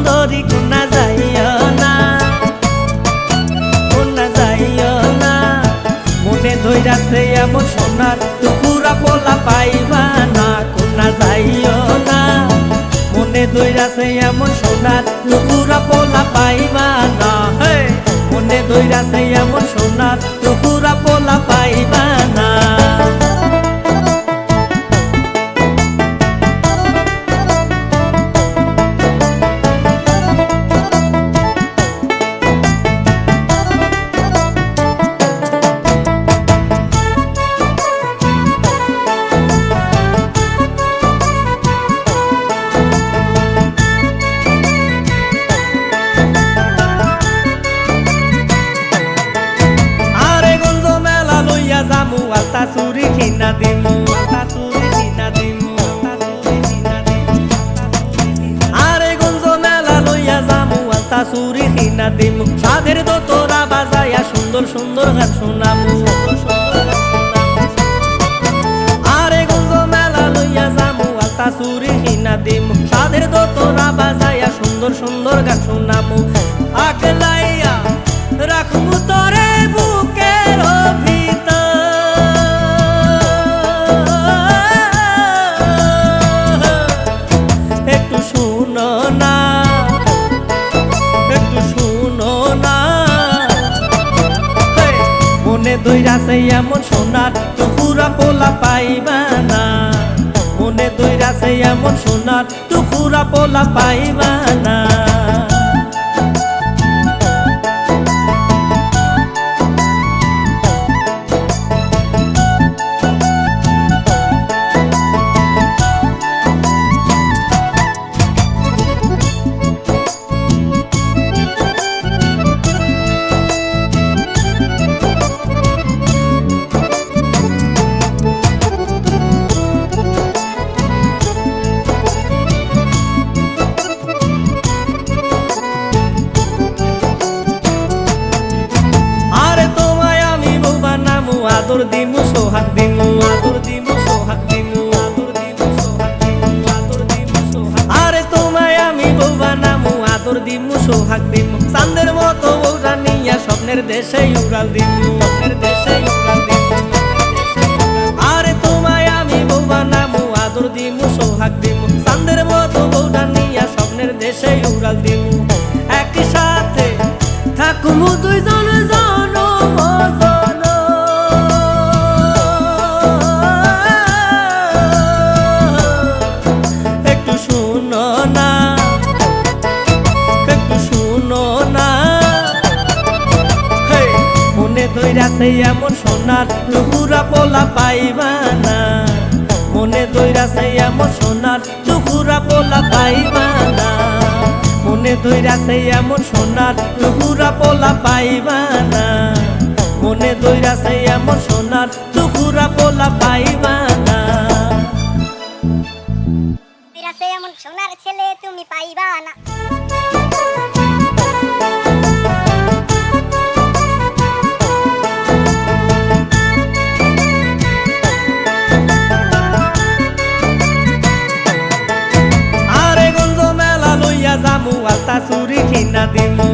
সুন্দরী কোনা যাইও না। কোনা যাইও না। মনে ধৈরাছে এমন সোনার টুকুরা পোলা পাইবা না। কোনা যাইও না। মনে ধৈরাছে এমন সোনার যামু আলতা চুরি কিনা দিমু। আলতা চুরি কিনা দিমু আরে গঞ্জ মেলা লইয়া যামু আলতা চুরি কিনা দিমু। সাধের দোতরা বাজাইয়া সুন্দর সুন্দর গান শোনামু। আরে গঞ্জ মেলা লইয়া যামু আলতা চুরি কিনা দিমু। সাধের দোতরা বাজাইয়া সুন্দর সুন্দর গান শোনামু। আকলাইয়া দইরাছে এমন সোনার টুকুরা পোলা পাইবা মনে দৈরাছে এমন সোনার টুকুরা পোলা পাইবা দিমু, সোহাগ দিমু আদর দিমু, সোহাগ দিমু আদর দিমু, সোহাগ দিমু আদর দিমু, সোহাগ আরে তোমায় আমি আদর দিমু, সোহাগ দিমু। মতো স্বপ্নের দেশে উড়াল দিমু, স্বপ্নের দেশে উড়াল দিমু আরে তোমায় আমি আদর দিমু, সোহাগ দিমু। মতো স্বপ্নের দেশে উড়াল দিমু। একই সাথে থাকুমু দুইজন দইরাছে এমন সোনার টুকুরা পোলা পাইবা না। মনে দৈরাছে এমন সোনার টুকুরা পোলা পাইবা না। মনে দৈরাছে এমন সোনার টুকুরা পোলা পাইবা না। মনে দৈরাছে এমন সোনার Fátima.